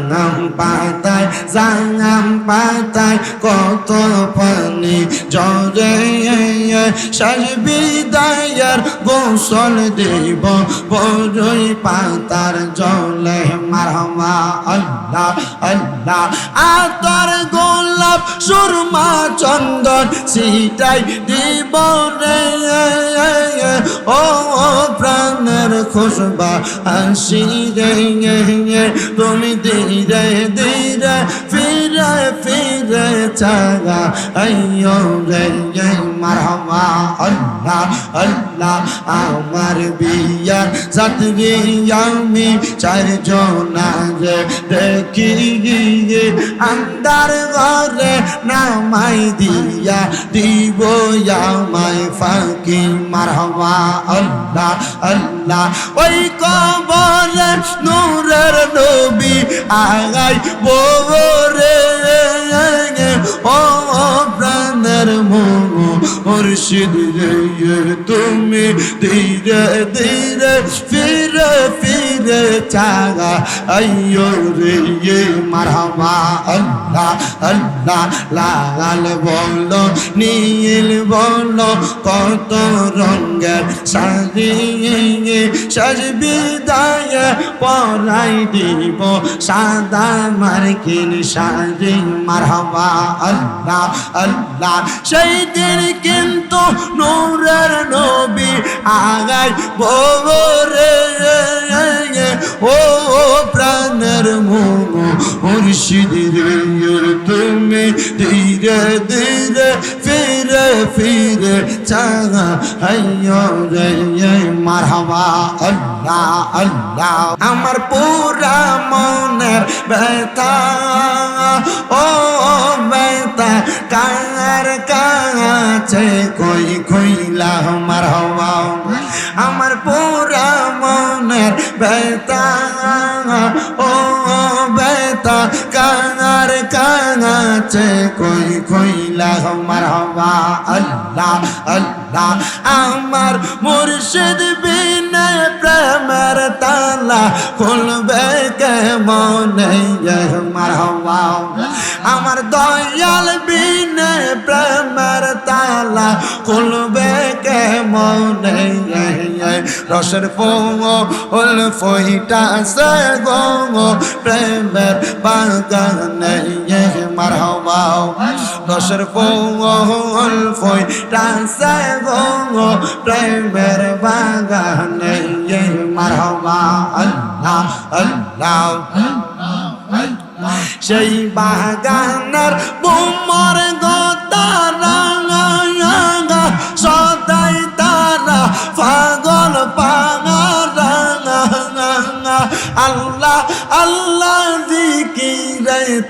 জাঙাম পাতায় জাঙাম পাতায় কত পানি জরে শেষ বিদায়ের গোসল দেব বড়ই পাতার জলে মারহমা আল্লাহ আল্লাহ। আতর গোলাপ সুরমা চন্দন সিটাই দিব রে। ও প্রাণের খুশবা হাসি রে তুমি ধীরে ধীরে ফিরে ফিরে চাগা আইয় রে মারহামা আল্লাহ আল্লাহ আমার বিয়ার সাথে আমি চারজন রে দেখি আন্দার ঘরে নামাই দিয়া দিব আমায় ফাঁকি মারহামা আল্লাহ আল্লাহ ওই কবরে নূরের নবী আগাই বোরে ও প্রাণের মোমো মুর্শিদ রে তুমি ধীরে ধীরে ফিরে ফিরে চাগা আইয়ো রে মারহামা আল্লাহ আল্লাহ, লাল বলো, নীল বলো, কত রঙের শাড়ি সাজ বিদায় পরাই দিব, সাদা মার্কিন শাড়ি মারহাবা। আল্লাহ আল্লাহ, সেই দিন কিন্তু নূরের নবী আগাই বরে ও প্রাণের মোমো মুর্শিদ রে তুমি ধীরে ধীরে ফিরে ফিরে রে মারহাবা আল্লাহ আল্লাহ আমার পুরা মনের ব্যথা ও ব্যথা কার কাছে কই কইলা মারহাবা আমার পুরা ব্যথা ও ব্যথা কাঙার কাঙাছে কই কইলা মারহাবা আল্লাহ আল্লাহ। আমার মুর্শিদ বিনে প্রেমের তালা খুলবে কেমনে মারহাবা আমার দয়াল বিনে প্রেমের তালা খুলবে কেমনে রসের ফুল ফইটা সে গো প্রেমের বাগানে মারহাবা। রসের ফুল ফইটা সে গো প্রেমের বাগানে মারহাবা। আল্লাহ আল্লাহ সেই বাগানের বুমর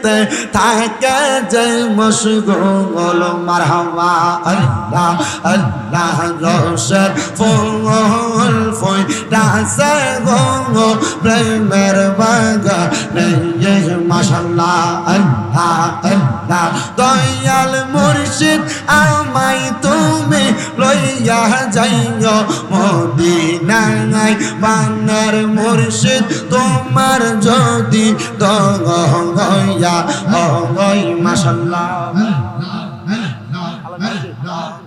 দিকিরাইতে থাকে যে মশগুল মারহামা আল্লাহ আল্লাহ রসের ফুল ফুল ডাসে গো প্রেমের বাগা নেই, মাশাল্লাহ, আল্লাহ আল্লাহ। দয়াল মুর্শিদ আমায় তুমি লইয়া যাইও, মদিনায় বানার মুর্শিদ তোমার যদি দয়া মাশাল্লাহ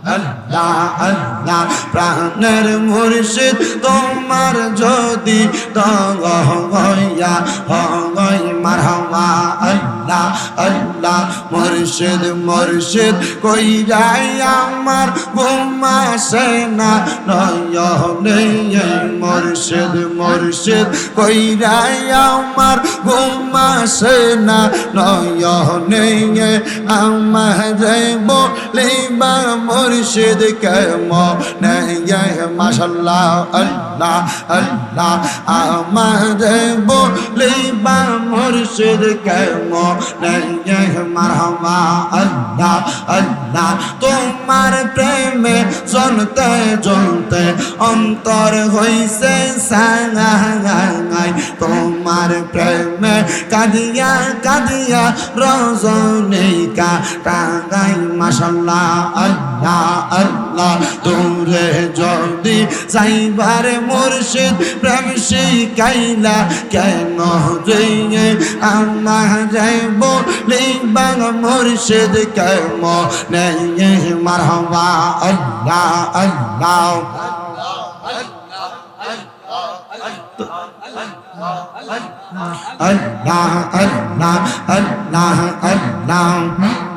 আল্লাহ। আল্লাহ প্রাণের মুর্শিদ তোমার যদি দয়া হয় মুর্শিদ মুর্শিদ কই যাই আমার ঘুমাসে না নয়নে মুর্শিদ মুর্শিদ কই যাই আমার ঘুমাসে না নয়নে আমার বলিবা মুর্শিদ কেম মাশাল্লাহ, আল্লাহ আল্লাহ, আমার তোমার প্রেমে জ্বলতে জ্বলতে অন্তর হইছে তোমার প্রেমে কাঁদিয়া কাঁদিয়া রজনীকা টাঙ্গাই মাসাল্লাহ আল্লাহ আল্লাহ, দূরে যদি যাইবার মুর্শিদ শিখাইলা, কেন রে আমার বলিবা মুর্শিদ কেম নেই মারহবা আল্লাহ আল্লাহ আল্লাহ। আল্লাহ আল্লাহ আল্লাহ।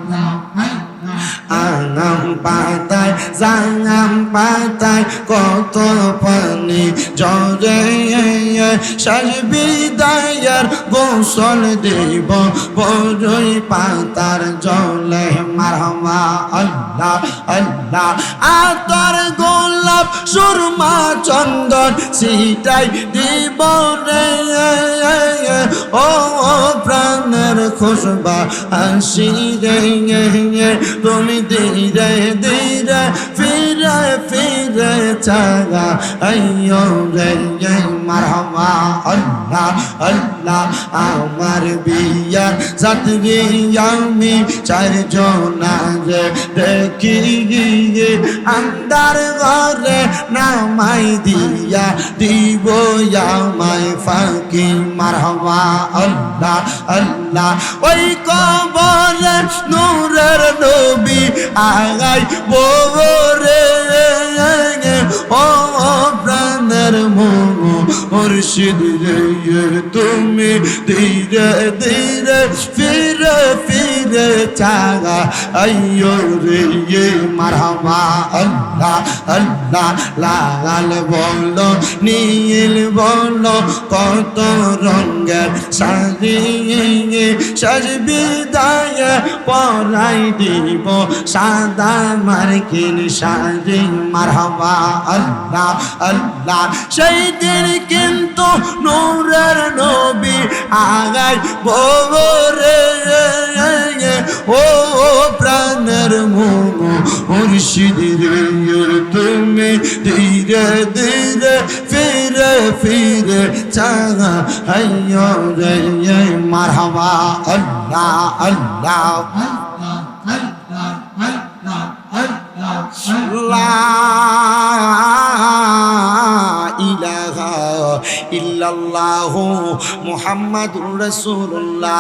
আনাম পাতায় জাঙাম পাতায় কত পানি জরে শেষ বিদায়ের গোসল দেব। বড়ই পাতার জলে মারমা আল্লাহ আল্লাহ, আতর গোলাপ সুরমা চন্দন সিটাই দিব রে। ও প্রাণের খুশবা হাসি রে তুমি ধীরে ধীরে ফিরে ফিরে চাগা। আইয়ো রে মারহামা আল্লাহ আল্লাহ। আমার বিয়ার সাথে আমি চারজন রে দেখি আন্দার ঘরে নামাই দিয়া দিব আমায় ফাঁকি। মারহামা আল্লাহ আল্লাহ, ওই কবরে নূরের নবী আগাই বোরে ও প্রাণের মুর্শিদ রে তুমি ধীরে ধীরে ফিরে ফিরে চাগা আইয়ো রে মারহামা আল্লাহ আল্লাহ লাল বলো, নীল বলো, কত রঙের শাড়ি সাজ বিদায় পরাই দিব, সাদা মার্কিন শাড়ি। মারহাবা, আল্লাহ আল্লাহ, সেই দিন কিন্তু নূরের নবী আগাই বরে ও প্রাণের মোম রে তুমি ধীরে ধীরে ফিরে ফিরে চাগা হাইয় রে মারহাবা আল্লাহ আল্লাহ লা ইলাহা ইল্লাল্লাহু মুহাম্মাদুর রাসূলুল্লাহ